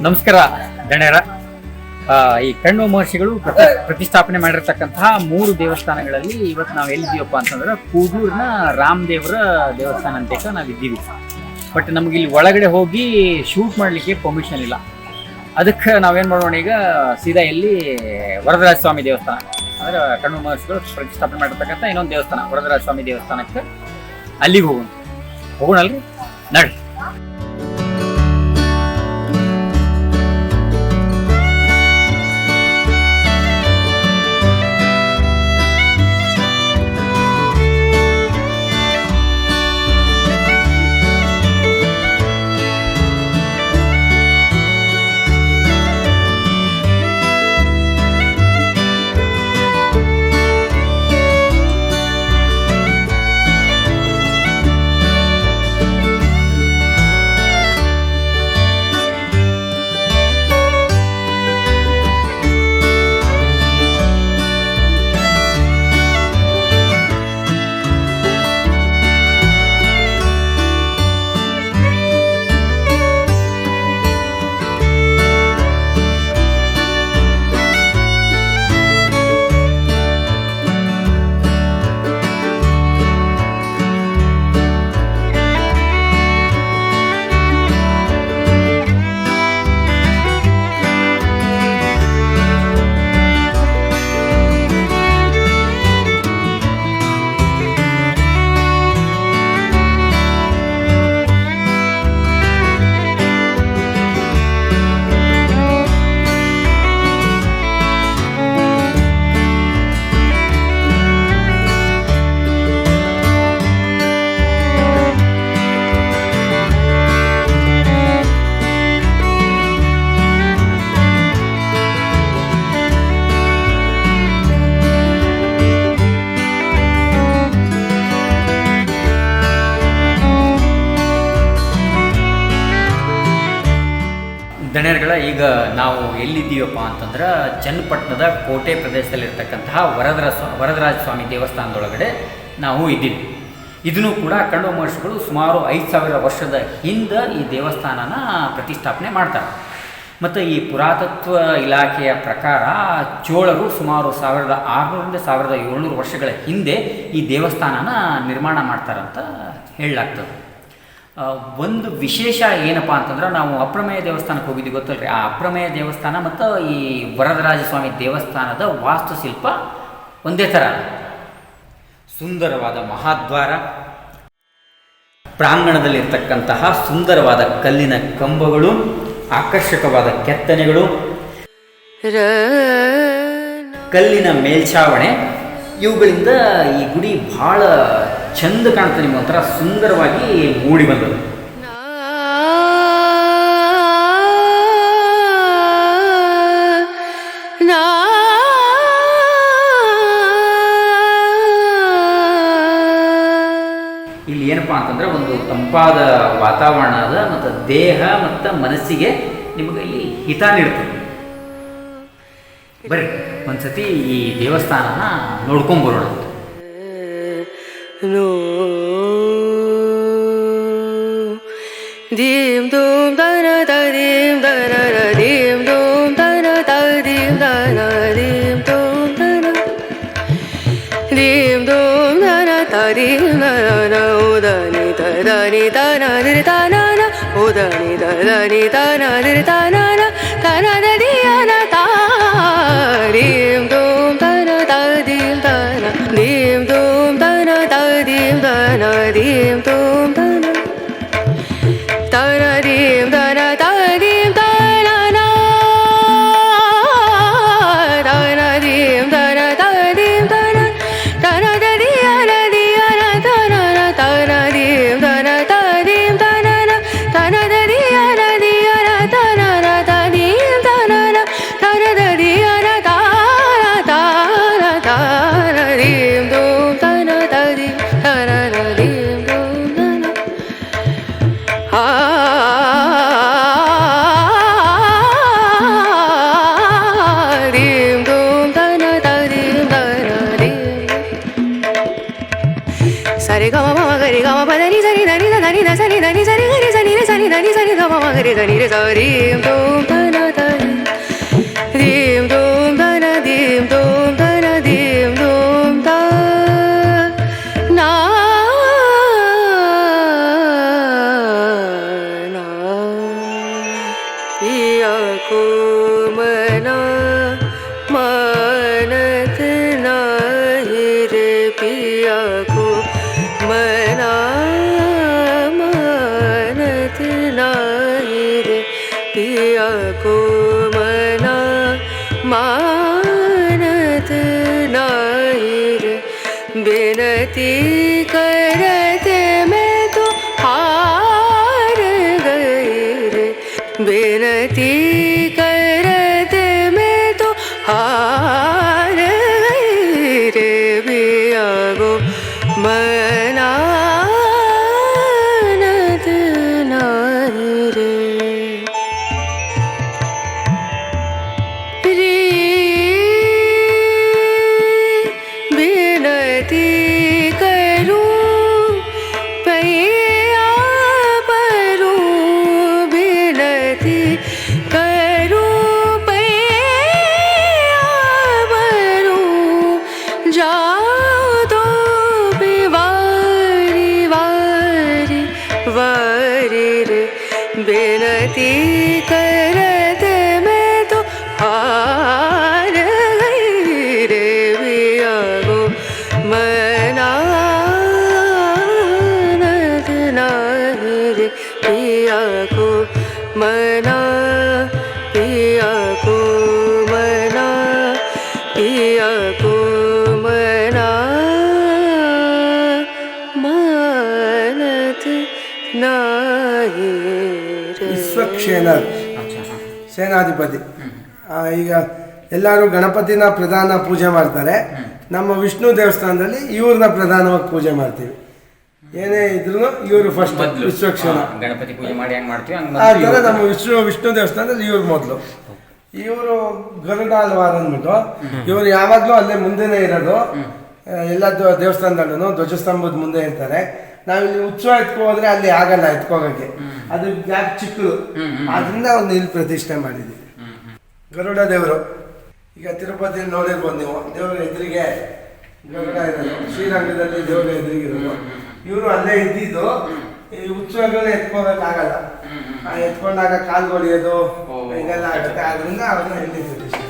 ನಮಸ್ಕಾರ ಗಣ್ಯರ. ಈ ಕಣ್ಣು ಮಹರ್ಷಿಗಳು ಪ್ರತಿ- ಪ್ರತಿಷ್ಠಾಪನೆ ಮಾಡಿರ್ತಕ್ಕಂತಹ ಮೂರು ದೇವಸ್ಥಾನಗಳಲ್ಲಿ ಇವತ್ತು ನಾವು ಎಲ್ಲಿದ್ದೀವಪ್ಪ ಅಂತಂದ್ರೆ ಕೂಡೂರಿನ ರಾಮದೇವರ ದೇವಸ್ಥಾನ ಅಂತ ನಾವು ಇದ್ದೀವಿ. ಬಟ್ ನಮ್ಗೆ ಇಲ್ಲಿ ಒಳಗಡೆ ಹೋಗಿ ಶೂಟ್ ಮಾಡಲಿಕ್ಕೆ ಪರ್ಮಿಷನ್ ಇಲ್ಲ. ಅದಕ್ಕೆ ನಾವೇನು ಮಾಡೋಣ ಈಗ, ಸೀದಾ ಇಲ್ಲಿ ವರದರಾಜ ಸ್ವಾಮಿ ದೇವಸ್ಥಾನ. ಅಂದ್ರೆ ಕಣ್ಣು ಮಹರ್ಷಿಗಳು ಪ್ರತಿಷ್ಠಾಪನೆ ಮಾಡಿರ್ತಕ್ಕಂಥ ಇನ್ನೊಂದು ದೇವಸ್ಥಾನ ವರದರಾಜ ಸ್ವಾಮಿ ದೇವಸ್ಥಾನಕ್ಕೆ ಅಲ್ಲಿಗೆ ಹೋಗೋಣ. ಹೋಗೋಣ ಅಲ್ರಿ? ನಡ್ರಿ. ಈಗ ನಾವು ಎಲ್ಲಿದ್ದೀವಪ್ಪ ಅಂತಂದ್ರೆ ಚನ್ನಪಟ್ಟಣದ ಕೋಟೆ ಪ್ರದೇಶದಲ್ಲಿರ್ತಕ್ಕಂತಹ ವರದರ ಸ್ವಾ, ವರದರಾಜ ಸ್ವಾಮಿ ದೇವಸ್ಥಾನದೊಳಗಡೆ ನಾವು ಇದ್ದೀವಿ. ಇದನ್ನು ಕೂಡ ಕಣ್ಣು ಮಹರ್ಷಿಗಳು ಸುಮಾರು ಐದು ಸಾವಿರ ವರ್ಷದ ಹಿಂದೆ ಈ ದೇವಸ್ಥಾನನ ಪ್ರತಿಷ್ಠಾಪನೆ ಮಾಡ್ತಾರೆ. ಮತ್ತು ಈ ಪುರಾತತ್ವ ಇಲಾಖೆಯ ಪ್ರಕಾರ ಚೋಳರು ಸುಮಾರು ಸಾವಿರದ ಆರುನೂರಿಂದ ಸಾವಿರದ ಏಳ್ನೂರು ವರ್ಷಗಳ ಹಿಂದೆ ಈ ದೇವಸ್ಥಾನನ ನಿರ್ಮಾಣ ಮಾಡ್ತಾರಂತ ಹೇಳಲಾಗ್ತದೆ. ಒಂದು ವಿಶೇಷ ಏನಪ್ಪ ಅಂತಂದ್ರೆ ನಾವು ಅಪ್ರಮೇಯ ದೇವಸ್ಥಾನಕ್ಕೆ ಹೋಗಿದ್ವಿ, ಗೊತ್ತಲ್ರಿ? ಆ ಅಪ್ರಮೇಯ ದೇವಸ್ಥಾನ ಮತ್ತು ಈ ವರದರಾಜ ಸ್ವಾಮಿ ದೇವಸ್ಥಾನದ ವಾಸ್ತುಶಿಲ್ಪ ಒಂದೇ ಥರ. ಸುಂದರವಾದ ಮಹಾದ್ವಾರ, ಪ್ರಾಂಗಣದಲ್ಲಿರ್ತಕ್ಕಂತಹ ಸುಂದರವಾದ ಕಲ್ಲಿನ ಕಂಬಗಳು, ಆಕರ್ಷಕವಾದ ಕೆತ್ತನೆಗಳು ಕಲ್ಲಿನ ಮೇಲ್ಛಾವಣೆ ಇವುಗಳಿಂದ ಈ ಗುಡಿ ಬಹಳ ಚಂದ ಕಾಣ್ತದೆ ನಿಮ್ಗೆ ಒಂಥರ ಸುಂದರವಾಗಿ ಮೂಡಿ ಬಂದದ್ದು. ಇಲ್ಲಿ ಏನಪ್ಪಾ ಅಂತಂದ್ರೆ ಒಂದು ತಂಪಾದ ವಾತಾವರಣ ಅದ ಮತ್ತು ದೇಹ ಮತ್ತು ಮನಸ್ಸಿಗೆ ನಿಮಗೆ ಇಲ್ಲಿ ಹಿತ ನೀಡ್ತದೆ ಬರ್ರಿ ಒಂದ್ಸತಿ ಈ ದೇವಸ್ಥಾನನ ನೋಡ್ಕೊಂಬರೋಣ Dim dum da na da dim da na da dim dum da na da dim da na dim dum da na dim dum da na da dim da na na o da ni da da ni da na di da na na o da ni da da ni da na di da na ni re sa na na वारि वारि वारि वरि बिनती ವಿಶ್ವಕ್ಷೇನ. ಸೇನಾಧಿಪತಿ. ಈಗ ಎಲ್ಲರೂ ಗಣಪತಿನ ಪ್ರಧಾನ ಪೂಜೆ ಮಾಡ್ತಾರೆ. ನಮ್ಮ ವಿಷ್ಣು ದೇವಸ್ಥಾನದಲ್ಲಿ ಇವ್ರನ್ನ ಪ್ರಧಾನವಾಗಿ ಪೂಜೆ ಮಾಡ್ತೀವಿ. ಏನೇ ಇದ್ರು ಇವರು ಫಸ್ಟ್ ವಿಶ್ವಕ್ಷೇನ. ಗಣಪತಿ ಪೂಜೆ ಮಾಡಿ ಹೆಂಗ್ ಮಾಡ್ತೀವಿ ಆತರ ನಮ್ಮ ವಿಷ್ಣು ವಿಷ್ಣು ದೇವಸ್ಥಾನದಲ್ಲಿ ಇವ್ರು ಮೊದಲು. ಇವರು ಗರುಡ ಅಲ್ವಾರ್ ಅಂದ್ಬಿಟ್ಟು ಇವರು ಯಾವಾಗಲೂ ಅಲ್ಲೇ ಮುಂದೆನೇ ಇರೋದು. ಎಲ್ಲ ದೇವಸ್ಥಾನದಲ್ಲೂ ಧ್ವಜಸ್ತಂಭದ ಮುಂದೆ ಇರ್ತಾರೆ. ನಾವಿಲ್ಲಿ ಉತ್ಸವ ಎತ್ಕೊ ಹೋದ್ರೆ ಅಲ್ಲಿ ಆಗಲ್ಲ ಎತ್ಕೋಗಕ್ಕೆ ಅದು ಗ್ಯಾಪ್ ಚಿಕ್ಕದು? ಅದರಿಂದ ಒಂದು ಇಲ್ಲಿ ಪ್ರತಿಷ್ಠೆ ಮಾಡಿದ್ದೀವಿ ಗರುಡ ದೇವರು. ಈಗ ತಿರುಪತಿ ನೋಡಿರ್ಬೋದು ನೀವು ದೇವರ ಎದುರಿಗೆ ಗರುಡ ಇರೋದು. ಶ್ರೀರಂಗದಲ್ಲಿ ದೇವರ ಎದುರಿಗಿರೋದು ಇವರು ಅಲ್ಲೇ ಇದ್ದಿದ್ದು ಈ ಉತ್ಸವಗಳನ್ನ ಎತ್ಕೋಬೇಕಾಗಲ್ಲ ಎತ್ಕೊಂಡಾಗ ಕಾಲು ಹೊಡಿಯೋದು ಇದೆಲ್ಲ ಹಿಂಗೆಲ್ಲ ಆಗುತ್ತೆ. ಆದ್ರಿಂದ ಅವ್ರನ್ನ ಇಲ್ಲಿ ಪ್ರತಿಷ್ಠೆ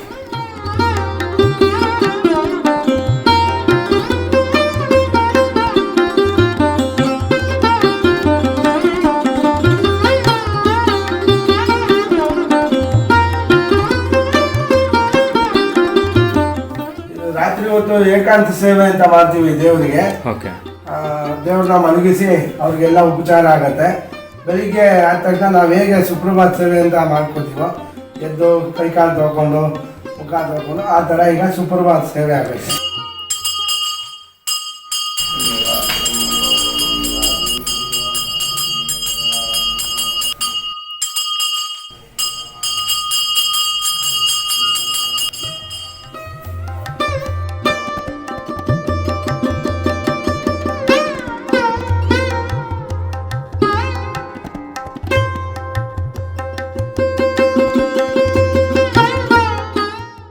ಹೊತ್ತು ಏಕಾಂತ ಸೇವೆ ಅಂತ ಮಾಡ್ತೀವಿ ದೇವರಿಗೆ. ಓಕೆ ದೇವ್ರನ್ನ ಮಲಗಿಸಿ ಅವ್ರಿಗೆಲ್ಲ ಉಪಚಾರ ಆಗತ್ತೆ. ಬೆಳಿಗ್ಗೆ ಆದ ತಕ್ಷಣ ನಾವು ಹೇಗೆ ಸುಪ್ರಭಾತ್ ಸೇವೆ ಅಂತ ಮಾಡ್ಕೊತೀವೋ ಎದ್ದು ಕೈಕಾಲು ತೊಗೊಂಡು ಮುಖ ತೊಗೊಂಡು ಆ ಥರ ಈಗ ಸುಪ್ರಭಾತ್ ಸೇವೆ ಆಗುತ್ತೆ.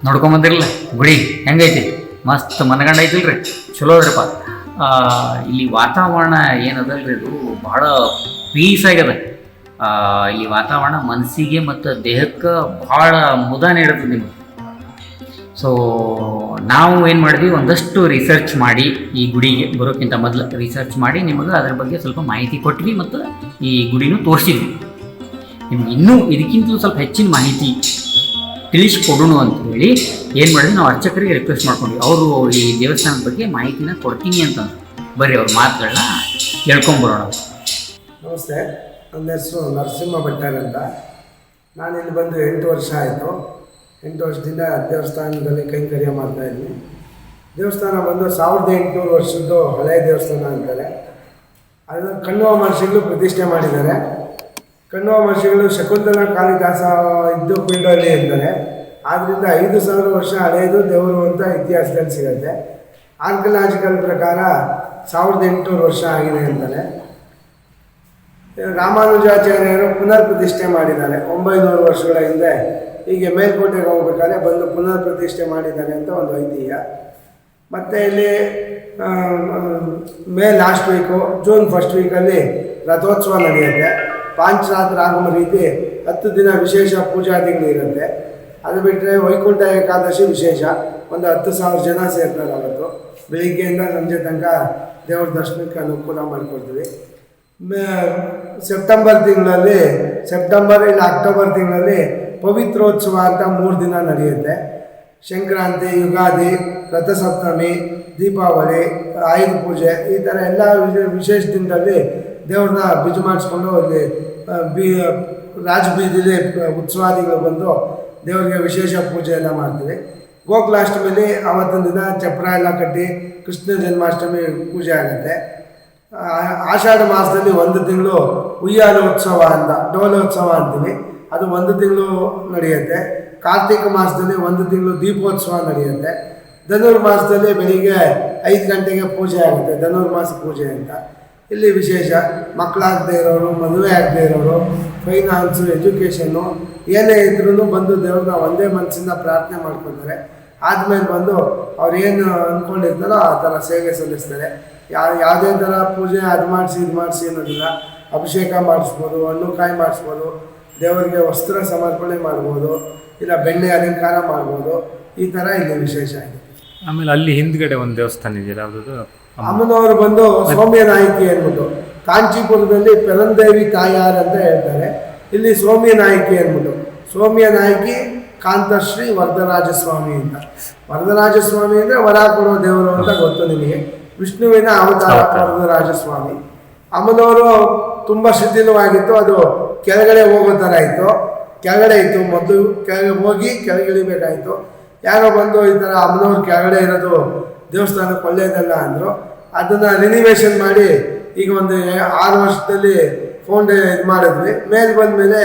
ನೋಡ್ಕೊಂಬಂದಿರಲ್ಲ ಗುಡಿ ಹೆಂಗೈತಿ ಮಸ್ತ್ ಮನಗಂಡ ರೀ ಚಲೋ ಅದ್ರಪ್ಪ. ಇಲ್ಲಿ ವಾತಾವರಣ ಏನದಲ್ರಿ ಇದು ಭಾಳ ಪೀಸ್ ಆಗ್ಯದ. ಇಲ್ಲಿ ವಾತಾವರಣ ಮನಸ್ಸಿಗೆ ಮತ್ತು ದೇಹಕ್ಕೆ ಭಾಳ ಮುದ ನೀಡುತ್ತೆ ನಿಮ್ಗೆ. ಸೊ ನಾವು ಏನು ಮಾಡಿದ್ವಿ? ಒಂದಷ್ಟು ರಿಸರ್ಚ್ ಮಾಡಿ, ಈ ಗುಡಿಗೆ ಬರೋಕ್ಕಿಂತ ಮೊದಲು ರಿಸರ್ಚ್ ಮಾಡಿ ನಿಮಗೆ ಅದ್ರ ಬಗ್ಗೆ ಸ್ವಲ್ಪ ಮಾಹಿತಿ ಕೊಟ್ವಿ ಮತ್ತು ಈ ಗುಡಿನೂ ತೋರಿಸಿದ್ವಿ. ನಿಮ್ಗೆ ಇನ್ನೂ ಇದಕ್ಕಿಂತಲೂ ಸ್ವಲ್ಪ ಹೆಚ್ಚಿನ ಮಾಹಿತಿ ತಿಳಿಸ್ಕೊಡೋಣ ಅಂತ ಹೇಳಿ ಏನು ಮಾಡಿದ್ರೆ, ನಾವು ಅರ್ಚಕರಿಗೆ ರಿಕ್ವೆಸ್ಟ್ ಮಾಡ್ಕೊಂಡ್ವಿ. ಅವರು ಈ ದೇವಸ್ಥಾನದ ಬಗ್ಗೆ ಮಾಹಿತಿನ ಕೊಡ್ತೀನಿ ಅಂತ ಬರ್ರಿ ಅವ್ರ ಮಾತುಗಳನ್ನ ಹೇಳ್ಕೊಂಬರೋಣ. ನಮಸ್ತೆ, ನನ್ನ ಹೆಸರು ನರಸಿಂಹ ಭಟ್ಟಾರ್ ಅಂತ. ನಾನು ಇಲ್ಲಿ ಬಂದು ಎಂಟು ವರ್ಷ ಆಯಿತು. ಎಂಟು ವರ್ಷದಿಂದ ದೇವಸ್ಥಾನದಲ್ಲಿ ಕೈಂಕರ್ಯ ಮಾಡ್ತಾ ಇದ್ದೀನಿ. ದೇವಸ್ಥಾನ ಬಂದು ಸಾವಿರದ ಎಂಟುನೂರು ವರ್ಷದ್ದು ಹಳೆಯ ದೇವಸ್ಥಾನ ಅಂತಾರೆ ಅದನ್ನು ಕಣ್ಣುವ ಮಹರ್ಷಿಗಳು ಪ್ರತಿಷ್ಠೆ ಮಾಡಿದ್ದಾರೆ. ಕಣ್ಣುವ ಮಹರ್ಷಿಗಳು ಶಕುಂತಲ ಕಾಳಿದಾಸ ಇದ್ದು ಪಿಂಡಲ್ಲಿ ಎಂದರೆ ಆದ್ದರಿಂದ ಐದು ಸಾವಿರ ವರ್ಷ ಹಳೆಯದು ದೇವರು ಅಂತ ಇತಿಹಾಸದಲ್ಲಿ ಸಿಗುತ್ತೆ. ಆರ್ಕಲಾಜಿಕಲ್ ಪ್ರಕಾರ ಸಾವಿರದ ಎಂಟುನೂರು ವರ್ಷ ಆಗಿದೆ ಅಂತಾರೆ ರಾಮಾನುಜಾಚಾರ್ಯರು ಪುನರ್ ಪ್ರತಿಷ್ಠೆ ಮಾಡಿದ್ದಾರೆ. ಒಂಬೈನೂರು ವರ್ಷಗಳ ಹಿಂದೆ ಹೀಗೆ ಮೇಲ್ಕೋಟೆಗೆ ಹೋಗ್ಬೇಕಾದ್ರೆ ಬಂದು ಪುನರ್ ಪ್ರತಿಷ್ಠೆ ಮಾಡಿದ್ದಾರೆ ಅಂತ ಒಂದು ಐತಿಹ್ಯ. ಮತ್ತು ಇಲ್ಲಿ May last week, June first ವೀಕಲ್ಲಿ ರಥೋತ್ಸವ ನಡೆಯುತ್ತೆ. ಪಾಂಚರಾತ್ರ ಆಗುವ ರೀತಿ ಹತ್ತು ದಿನ ವಿಶೇಷ ಪೂಜಾದಿಗಳು ಇರುತ್ತೆ. ಅದು ಬಿಟ್ಟರೆ ವೈಕುಂಠ ಏಕಾದಶಿ ವಿಶೇಷ. ಒಂದು ಹತ್ತು ಸಾವಿರ ಜನ ಸೇರ್ತಾರೆ ಅವತ್ತು. ಬೆಳಿಗ್ಗೆಯಿಂದ ಸಂಜೆ ತನಕ ದೇವ್ರ ದರ್ಶನಕ್ಕೆ ಅನುಕೂಲ ಮಾಡಿಕೊಡ್ತೀವಿ ಸೆಪ್ಟೆಂಬರ್ ತಿಂಗಳಲ್ಲಿ, ಸೆಪ್ಟೆಂಬರ್ ಇಲ್ಲ ಅಕ್ಟೋಬರ್ ತಿಂಗಳಲ್ಲಿ ಪವಿತ್ರೋತ್ಸವ ಅಂತ ಮೂರು ದಿನ ನಡೆಯುತ್ತೆ. ಸಂಕ್ರಾಂತಿ, ಯುಗಾದಿ, ರಥಸಪ್ತಮಿ, ದೀಪಾವಳಿ, ಆಯುಧ ಪೂಜೆ ಈ ಥರ ಎಲ್ಲ ವಿಶೇಷ ದಿನದಲ್ಲಿ ದೇವ್ರನ್ನ ಬಿಜು ಮಾಡಿಸ್ಕೊಂಡು ಇಲ್ಲಿ ಬೀ ರಾಜಬೀದಿಲಿ ಉತ್ಸವಾದಿಗಳು ಬಂದು ದೇವರಿಗೆ ವಿಶೇಷ ಪೂಜೆ ಎಲ್ಲ ಮಾಡ್ತೀವಿ. ಗೋಕುಲಾಷ್ಟಮಿಲಿ ಆವತ್ತಿನ ದಿನ ಚಪ್ರ ಎಲ್ಲ ಕಟ್ಟಿ ಕೃಷ್ಣ ಜನ್ಮಾಷ್ಟಮಿ ಪೂಜೆ ಆಗುತ್ತೆ. ಆಷಾಢ ಮಾಸದಲ್ಲಿ ಒಂದು ತಿಂಗಳು ಉಯ್ಯಾಲ ಉತ್ಸವ ಅಂತ ಡೋಲೋತ್ಸವ ಅಂತೀವಿ. ಅದು ಒಂದು ತಿಂಗಳು ನಡೆಯುತ್ತೆ. ಕಾರ್ತಿಕ ಮಾಸದಲ್ಲಿ ಒಂದು ತಿಂಗಳು ದೀಪೋತ್ಸವ ನಡೆಯುತ್ತೆ. ಧನುರ್ಮಾಸದಲ್ಲಿ ಬೆಳಿಗ್ಗೆ ಐದು ಗಂಟೆಗೆ ಪೂಜೆ ಆಗುತ್ತೆ ಧನುರ್ಮಾಸ ಪೂಜೆ ಅಂತ. ಇಲ್ಲಿ ವಿಶೇಷ, ಮಕ್ಕಳಾಗದೇ ಇರೋರು, ಮದುವೆ ಆಗದೆ ಇರೋರು ಫೈನಾನ್ಸು ಎಜುಕೇಷನ್ನು ಏನೇ ಇದ್ರೂ ಬಂದು ದೇವ್ರನ್ನ ಒಂದೇ ಮನಸ್ಸಿಂದ ಪ್ರಾರ್ಥನೆ ಮಾಡ್ಕೊತಾರೆ. ಆದಮೇಲೆ ಬಂದು ಅವ್ರು ಏನು ಅಂದ್ಕೊಂಡಿರ್ತಾರೋ ಆ ಥರ ಸೇವೆ ಸಲ್ಲಿಸ್ತಾರೆ. ಯಾ, ಯಾವುದೇ ಥರ ಪೂಜೆ ಅದು ಮಾಡಿಸಿ, ಇದು ಮಾಡಿಸಿ ಅನ್ನೋದಿಲ್ಲ. ಅಭಿಷೇಕ ಮಾಡಿಸ್ಬೋದು ಹಣ್ಣು ಕಾಯಿ ಮಾಡಿಸ್ಬೋದು, ದೇವರಿಗೆ ವಸ್ತ್ರ ಸಮರ್ಪಣೆ ಮಾಡ್ಬೋದು, ಇಲ್ಲ ಬೆಣ್ಣೆ ಅಲಂಕಾರ ಮಾಡ್ಬೋದು. ಈ ಥರ ಇಲ್ಲಿ ವಿಶೇಷ ಇದೆ. ಆಮೇಲೆ ಅಲ್ಲಿ ಹಿಂದ್ಗಡೆ ಒಂದು ದೇವಸ್ಥಾನ ಇದೆಯಲ್ಲ ಯಾವ್ದು ಅಮ್ಮನವರು ಬಂದು ಸೌಮ್ಯ ನಾಯಕಿ ಅನ್ಬಿಟ್ಟು ಕಾಂಚೀಪುರದಲ್ಲಿ ಪೆರಂದೇವಿ ತಾಯಾರ್ ಅಂತ ಹೇಳ್ತಾರೆ. ಇಲ್ಲಿ ಸೌಮ್ಯ ನಾಯಕಿ ಅನ್ಬಿಟ್ಟು ಸೌಮ್ಯ ನಾಯಕಿ ಕಾಂತಶ್ರೀ ವರದರಾಜ ಸ್ವಾಮಿ ಅಂತ. ವರದರಾಜಸ್ವಾಮಿ ಅಂದರೆ ವರ ಕೊಡೋ ದೇವರು ಅಂತ ಗೊತ್ತು ನಿಮಗೆ. ವಿಷ್ಣುವಿನ ಅವತಾರ ವರದರಾಜ ಸ್ವಾಮಿ ಅಮ್ಮನವರು ತುಂಬ ಶಿಥಿಲವಾಗಿತ್ತು. ಅದು ಕೆಳಗಡೆ ಹೋಗೋ ಥರ ಇತ್ತು. ಕೆಳಗಡೆ ಇತ್ತು. ಮೊದಲು ಕೆಳಗೆ ಹೋಗಿ ಕೆಳಗಿಳಿಬೇಕಾಯಿತು. ಯಾರೋ ಬಂದು ಈ ಥರ ಅಮ್ಮನವ್ರು ಕೆಳಗಡೆ ಇರೋದು ದೇವಸ್ಥಾನಕ್ಕೆ ಒಳ್ಳೆಯದಲ್ಲ ಅಂದರು. ಅದನ್ನು ರಿನಿವೇಷನ್ ಮಾಡಿ ಈಗ ಒಂದು ಆರು ವರ್ಷದಲ್ಲಿ ಫೋನ್ ಇದು ಮಾಡಿದ್ವಿ. ಮೇಲೆ ಬಂದಮೇಲೆ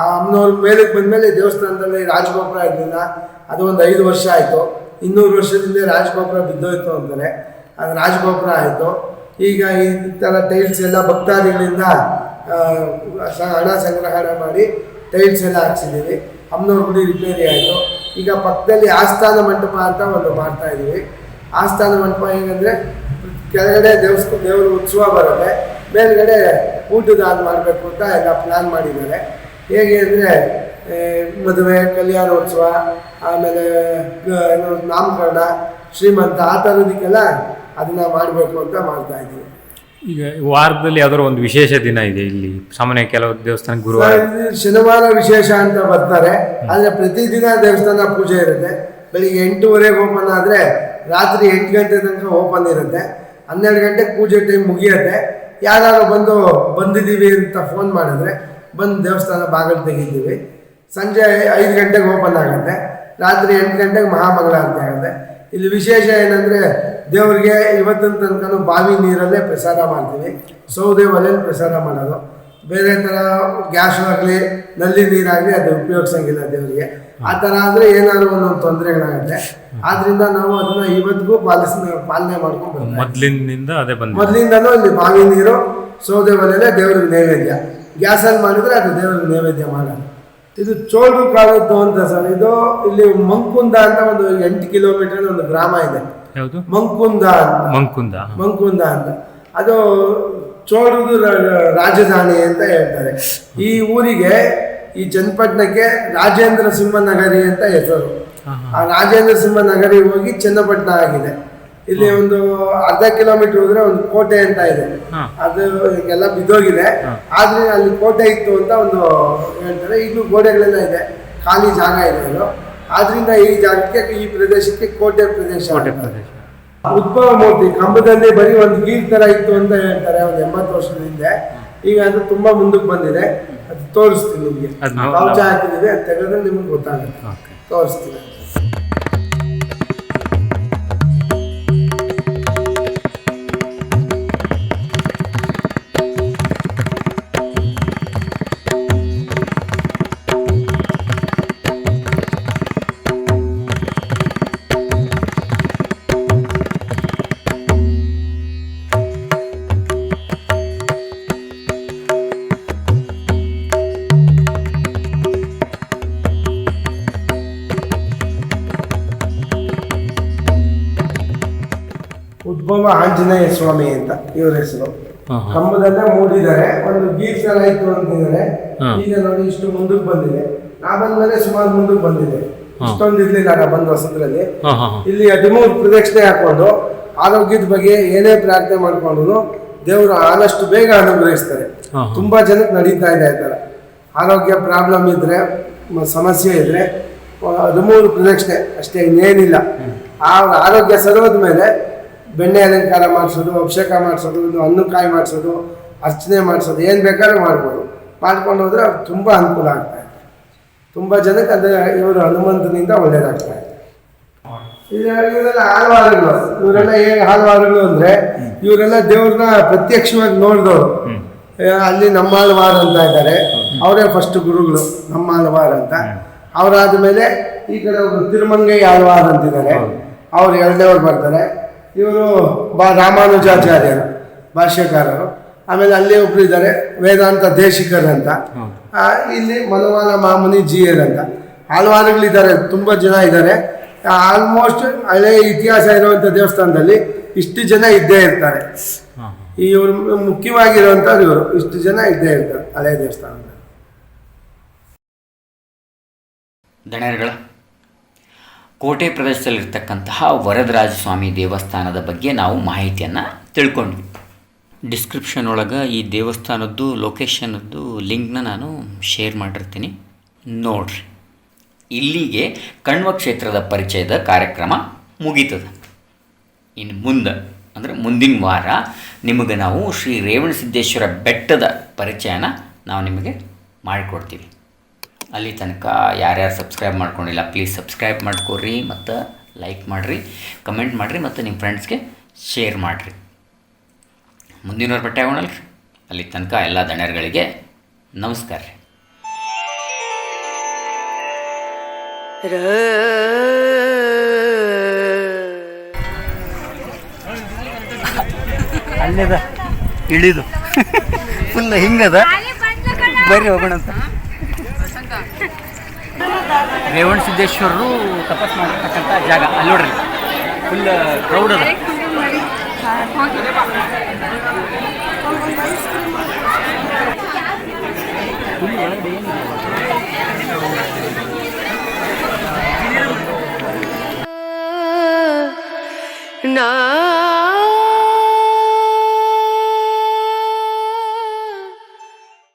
ಆ ಅಮ್ಮನವ್ರ ಮೇಲಕ್ಕೆ ಬಂದಮೇಲೆ ದೇವಸ್ಥಾನದಲ್ಲಿ ರಾಜಗೋಪುರ ಇರಲಿಲ್ಲ. ಅದು ಒಂದು ಐದು ವರ್ಷ ಆಯಿತು. ಇನ್ನೂರು ವರ್ಷದಿಂದ ರಾಜಗೋಪುರ ಬಿದ್ದೋಯ್ತು ಅಂತಾರೆ ಅದು ರಾಜಗೋಪುರ ಆಯಿತು. ಈಗ ಈ ಥರ ಟೈಲ್ಸ್ ಎಲ್ಲ ಭಕ್ತಾದಿಗಳಿಂದ ಹಣ ಸಂಗ್ರಹಣ ಮಾಡಿ ಟೈಲ್ಸ್ ಎಲ್ಲ ಹಾಕ್ಸಿದ್ದೀವಿ. ಅಮ್ಮನವ್ರ ಗುಡಿ ರಿಪೇರಿ ಆಯಿತು. ಈಗ ಪಕ್ಕದಲ್ಲಿ ಆಸ್ಥಾನ ಮಂಟಪ ಅಂತ ಒಂದು ಮಾಡ್ತಾ ಇದ್ದೀವಿ ಆಸ್ಥಾನ ಮಂಟಪ ಏನಂದರೆ ಕೆಳಗಡೆ ದೇವಸ್ಥಾನ ದೇವರ ಉತ್ಸವ ಬರುತ್ತೆ. ಮೇಲ್ಗಡೆ ಊಟದಾನ ಮಾಡಬೇಕು ಅಂತ ಎಲ್ಲ ಪ್ಲ್ಯಾನ್ ಮಾಡಿದ್ದಾರೆ. ಹೇಗೆ ಅಂದರೆ ಮದುವೆ ಕಲ್ಯಾಣೋತ್ಸವ ಆಮೇಲೆ ಏನು ನಾಮಕರಣ ಶ್ರೀಮಂತ ಆ ಥರದಕ್ಕೆಲ್ಲ ಅದನ್ನು ಮಾಡಬೇಕು ಅಂತ ಮಾಡ್ತಾ ಇದ್ದೀವಿ. ಈಗ ವಾರದಲ್ಲಿ ಯಾವ್ದಾದ್ರು ಒಂದು ವಿಶೇಷ ದಿನ ಇದೆ ಇಲ್ಲಿ? ಸಾಮಾನ್ಯ ಕೆಲವು ದೇವಸ್ಥಾನ ಗುರುವಾರ. ಶನಿವಾರ ವಿಶೇಷ ಅಂತ ಬರ್ತಾರೆ. ಆದರೆ ಪ್ರತಿದಿನ ದೇವಸ್ಥಾನ ಪೂಜೆ ಇರುತ್ತೆ. ಬೆಳಿಗ್ಗೆ ಎಂಟೂವರೆಗೆ ಓಪನ್ ಆದರೆ ರಾತ್ರಿ ಎಂಟು ಗಂಟೆ ತನಕ ಓಪನ್ ಇರುತ್ತೆ. ಹನ್ನೆರಡು ಗಂಟೆಗೆ ಪೂಜೆ ಟೈಮ್ ಮುಗಿಯುತ್ತೆ. ಯಾರು ಬಂದು ಬಂದಿದ್ದೀವಿ ಅಂತ ಫೋನ್ ಮಾಡಿದ್ರೆ ಬಂದು ದೇವಸ್ಥಾನ ಬಾಗಿಲು ತೆಗಿತೀವಿ. ಸಂಜೆ ಐದು ಗಂಟೆಗೆ ಓಪನ್ ಆಗುತ್ತೆ. ರಾತ್ರಿ ಎಂಟು ಗಂಟೆಗೆ ಮಹಾಮಂಗಳಾರತಿ ಆಗುತ್ತೆ. ಇಲ್ಲಿ ವಿಶೇಷ ಏನಂದರೆ ದೇವರಿಗೆ ಇವತ್ತಿನ ತನಕ ಬಾವಿ ನೀರಲ್ಲೇ ಪ್ರಸಾದ ಮಾಡ್ತೀವಿ. ಸೌದೆ ಒಲೆಯಲ್ಲಿ ಪ್ರಸಾದ ಮಾಡೋದು. ಬೇರೆ ಥರ ಗ್ಯಾಸ್ ಆಗಲಿ ನಲ್ಲಿ ನೀರಾಗಲಿ ಅದು ಉಪಯೋಗಿಸಂಗಿಲ್ಲ ದೇವರಿಗೆ. ಆ ಥರ ಆದರೆ ಏನಾದ್ರು ಒಂದೊಂದು ತೊಂದರೆಗಳಾಗುತ್ತೆ. ಆದ್ರಿಂದ ನಾವು ಅದನ್ನ ಇವತ್ತಿಗೂ ಪಾಲಿಸ್ ಪಾಲನೆ ಮಾಡ್ಕೊಂಡು ಮೊದಲಿನಿಂದ ಅದೇ ಬಂದ ಮೊದಲಿಂದನೂ ಇಲ್ಲಿ ಬಾವಿ ನೀರು ಸೌದೆ ಒಲೆಯಲ್ಲೇ ದೇವ್ರಿಗೆ ನೈವೇದ್ಯ. ಗ್ಯಾಸಲ್ಲಿ ಮಾಡಿದ್ರೆ ಅದು ದೇವ್ರಿಗೆ ನೈವೇದ್ಯ ಮಾಡೋದು. ಇದು ಚೋಳ್ರು ಕಾಲದ್ದು ಅಂತ ಸರ್. ಇದು ಇಲ್ಲಿ ಮಂಕುಂದ ಅಂತ ಒಂದು ಎಂಟು ಕಿಲೋಮೀಟರ್ ಒಂದು ಗ್ರಾಮ ಇದೆ. ಮಂಕುಂದ ಅಂತ. ಮಂಕುಂದ. ಮಂಕುಂದ ಅಂತ. ಅದು ಚೋಳರದು ರಾಜಧಾನಿ ಅಂತ ಹೇಳ್ತಾರೆ. ಈ ಊರಿಗೆ ಈ ಚನ್ನಪಟ್ಟಣಕ್ಕೆ ರಾಜೇಂದ್ರ ಸಿಂಹ ನಗರಿ ಅಂತ ಹೆಸರು. ಆ ರಾಜೇಂದ್ರ ಸಿಂಹ ನಗರಿ ಹೋಗಿ ಚನ್ನಪಟ್ಟಣ ಆಗಿದೆ. ಇಲ್ಲಿ ಒಂದು ಅರ್ಧ ಕಿಲೋಮೀಟರ್ ಹೋದ್ರೆ ಒಂದು ಕೋಟೆ ಅಂತ ಇದೆ. ಅದು ಎಲ್ಲ ಬಿದ್ದೋಗಿದೆ. ಆದ್ರೆ ಅಲ್ಲಿ ಕೋಟೆ ಇತ್ತು ಅಂತ ಒಂದು ಹೇಳ್ತಾರೆ. ಈಗಲೂ ಗೋಡೆಗಳೆಲ್ಲ ಇದೆ. ಖಾಲಿ ಜಾಗ ಇದೆ ಅದು. ಆದ್ರಿಂದ ಈ ಜಾಗಕ್ಕೆ ಈ ಪ್ರದೇಶಕ್ಕೆ ಕೋಟೆ ಪ್ರದೇಶ ಕೋಟೆ ಪ್ರದೇಶ. ಉದ್ಭವ ಮೂರ್ತಿ ಕಂಬದಲ್ಲಿ ಬರೀ ಒಂದು ಗೀರ್ ತರ ಇತ್ತು ಅಂತ ಹೇಳ್ತಾರೆ ಒಂದು ಎಂಬತ್ತು ವರ್ಷದ ಹಿಂದೆ. ಈಗ ಅದು ತುಂಬಾ ಮುಂದಕ್ಕೆ ಬಂದಿದೆ. ಅದು ತೋರಿಸ್ತೀನಿ ನಿಮಗೆ. ಕವಚ ಹಾಕಿದೀವಿ ಅದು ತೆಗೆದ್ರೆ ನಿಮ್ಗೆ ಗೊತ್ತಾಗುತ್ತೆ. ತೋರಿಸ್ತೀನಿ. ಉಬ್ಬವ ಆಂಜನೇಯ ಸ್ವಾಮಿ ಅಂತ ಇವ್ರ ಹೆಸರು. ಕಂಬದಲ್ಲೇ ಮೂಡಿದ್ದಾರೆ. ಒಂದು ಗೀಫ್ ಎಲ್ಲ ಇತ್ತು ಅಂತಿದ್ದಾರೆ. ಈಗ ನೋಡಿ ಇಷ್ಟು ಮುಂದಕ್ಕೆ ಬಂದಿದೆ. ನಾ ಬಂದ್ಮೇಲೆ ಸುಮಾರು ಮುಂದಕ್ಕೆ ಬಂದಿದೆ. ಇಷ್ಟೊಂದು ಇರ್ಲಿಲ್ಲ ನಾ ಬಂದ ಹಾಂ ಇಲ್ಲಿ ಹದಿಮೂರು ಪ್ರದಕ್ಷಿಣೆ ಹಾಕೊಂಡು ಆರೋಗ್ಯದ ಬಗ್ಗೆ ಏನೇ ಪ್ರಾರ್ಥನೆ ಮಾಡ್ಕೊಂಡ್ರು ದೇವರು ಆದಷ್ಟು ಬೇಗ ಅನುಗ್ರಹಿಸ್ತಾರೆ. ತುಂಬಾ ಜನಕ್ಕೆ ನಡೀತಾ ಇದೆ ಥರ. ಆರೋಗ್ಯ ಪ್ರಾಬ್ಲಮ್ ಇದ್ರೆ ಸಮಸ್ಯೆ ಇದ್ರೆ ಹದಿಮೂರು ಪ್ರದಕ್ಷಿಣೆ ಅಷ್ಟೇ ಇನ್ನೇನಿಲ್ಲ. ಆ ಆರೋಗ್ಯ ಸರೋದ ಮೇಲೆ ಬೆಣ್ಣೆ ಅಲಂಕಾರ ಮಾಡಿಸೋದು ಅಭಿಷೇಕ ಮಾಡಿಸೋದು ಇದು ಹಣ್ಣು ಕಾಯಿ ಮಾಡಿಸೋದು ಅರ್ಚನೆ ಮಾಡಿಸೋದು ಏನು ಬೇಕಾದ್ರೂ ಮಾಡ್ಬೋದು. ಮಾಡ್ಕೊಂಡು ಹೋದರೆ ಅವ್ರಿಗೆ ತುಂಬ ಅನುಕೂಲ ಆಗ್ತಾ ಇದೆ. ತುಂಬ ಜನಕ್ಕೆ ಅದು ಇವರು ಹನುಮಂತನಿಂದ ಒಳ್ಳೇದಾಗ್ತಾ ಇದೆ. ಇವರೆಲ್ಲ ಆಳ್ವಾರಗಳು ಇವರೆಲ್ಲ ಹೇಗೆ ಆಳ್ವಾರಗಳು ಅಂದರೆ ಇವರೆಲ್ಲ ದೇವ್ರನ್ನ ಪ್ರತ್ಯಕ್ಷವಾಗಿ ನೋಡಿದವರು. ಅಲ್ಲಿ ನಮ್ಮಾಳ್ವಾರ್ ಅಂತ ಇದ್ದಾರೆ. ಅವರೇ ಫಸ್ಟ್ ಗುರುಗಳು ನಮ್ಮಾಳ್ವಾರ್ ಅಂತ. ಅವರಾದ ಮೇಲೆ ಈ ಕಡೆ ಒಬ್ಬರು ತಿರುಮಂಗೈ ಆಳ್ವಾರ್ ಅಂತಿದ್ದಾರೆ. ಅವ್ರು ಎರಡನೇವ್ರು ಬರ್ತಾರೆ. ಇವರು ಬಾ ರಾಮಾನುಜಾಚಾರ್ಯರು ಭಾಷ್ಯಕಾರರು. ಆಮೇಲೆ ಅಲ್ಲಿ ಒಬ್ರು ಇದ್ದಾರೆ ವೇದಾಂತ ದೇಶಿಕರ್ ಅಂತ ಆ, ಇಲ್ಲಿ ಮನವಾಲ ಮಾಮುನಿ ಜಿಯರ್ ಅಂತ ಹಲವಾರುಗಳಿದ್ದಾರೆ ತುಂಬ ಜನ ಇದ್ದಾರೆ. ಆಲ್ಮೋಸ್ಟ್ ಹಳೆ ಇತಿಹಾಸ ಇರುವಂಥ ದೇವಸ್ಥಾನದಲ್ಲಿ ಇಷ್ಟು ಜನ ಇದ್ದೇ ಇರ್ತಾರೆ. ಇವರು ಮುಖ್ಯವಾಗಿರುವಂಥದ್ದು ಇವರು. ಇಷ್ಟು ಜನ ಇದ್ದೇ ಇರ್ತಾರೆ ಹಳೆ ದೇವಸ್ಥಾನದಲ್ಲಿ. ದಣೆಯರುಗಳ ಕೋಟೆ ಪ್ರದೇಶದಲ್ಲಿರ್ತಕ್ಕಂತಹ ವರದರಾಜ ಸ್ವಾಮಿ ದೇವಸ್ಥಾನದ ಬಗ್ಗೆ ನಾವು ಮಾಹಿತಿಯನ್ನು ತಿಳ್ಕೊಂಡ್ವಿ. ಡಿಸ್ಕ್ರಿಪ್ಷನ್ ಒಳಗೆ ಈ ದೇವಸ್ಥಾನದ್ದು ಲೊಕೇಶನದ್ದು ಲಿಂಕ್ನ ನಾನು ಶೇರ್ ಮಾಡಿರ್ತೀನಿ. ನೋಡ್ರಿ. ಇಲ್ಲಿಗೆ ಕಣ್ವ ಕ್ಷೇತ್ರದ ಪರಿಚಯದ ಕಾರ್ಯಕ್ರಮ ಮುಗೀತದೆ. ಇನ್ನು ಮುಂದೆ, ಅಂದರೆ ಮುಂದಿನ ವಾರ ನಿಮಗೆ ನಾವು ಶ್ರೀ ರೇವಣಸಿದ್ದೇಶ್ವರ ಬೆಟ್ಟದ ಪರಿಚಯನ ನಾವು ನಿಮಗೆ ಮಾಡಿಕೊಡ್ತೀವಿ. ಅಲ್ಲಿ ತನಕ ಯಾರ್ಯಾರು ಸಬ್ಸ್ಕ್ರೈಬ್ ಮಾಡ್ಕೊಂಡಿಲ್ಲ ಪ್ಲೀಸ್ ಸಬ್ಸ್ಕ್ರೈಬ್ ಮಾಡ್ಕೊರಿ ಮತ್ತು ಲೈಕ್ ಮಾಡಿರಿ ಕಮೆಂಟ್ ಮಾಡಿರಿ ಮತ್ತು ನಿಮ್ಮ ಫ್ರೆಂಡ್ಸ್ಗೆ ಶೇರ್ ಮಾಡಿರಿ. ಮುಂದಿನವ್ರ ಬಟ್ಟೆ ಆಗೋಣಲ್ರಿ ಅಲ್ಲಿ ತನಕ ಎಲ್ಲ ದಣ್ಯರುಗಳಿಗೆ ನಮಸ್ಕಾರ ರೀ. ಅಲ್ಲಿದ ಇಳಿದು. ಫುಲ್ ಹಿಂಗದ? ಬರ್ರಿ ಹೋಗೋಣ ಅಂತ ರೇವಣ ಸಿದ್ದೇಶ್ವರರು ತಪಸ್ ಮಾಡಿರ್ತಕ್ಕಂಥ ಜಾಗ ಅಲ್ಲಿ ನೋಡ್ರಿ ಫುಲ್ ಕ್ರೌಡ್ ಅದ ಫುಲ್. ನಾ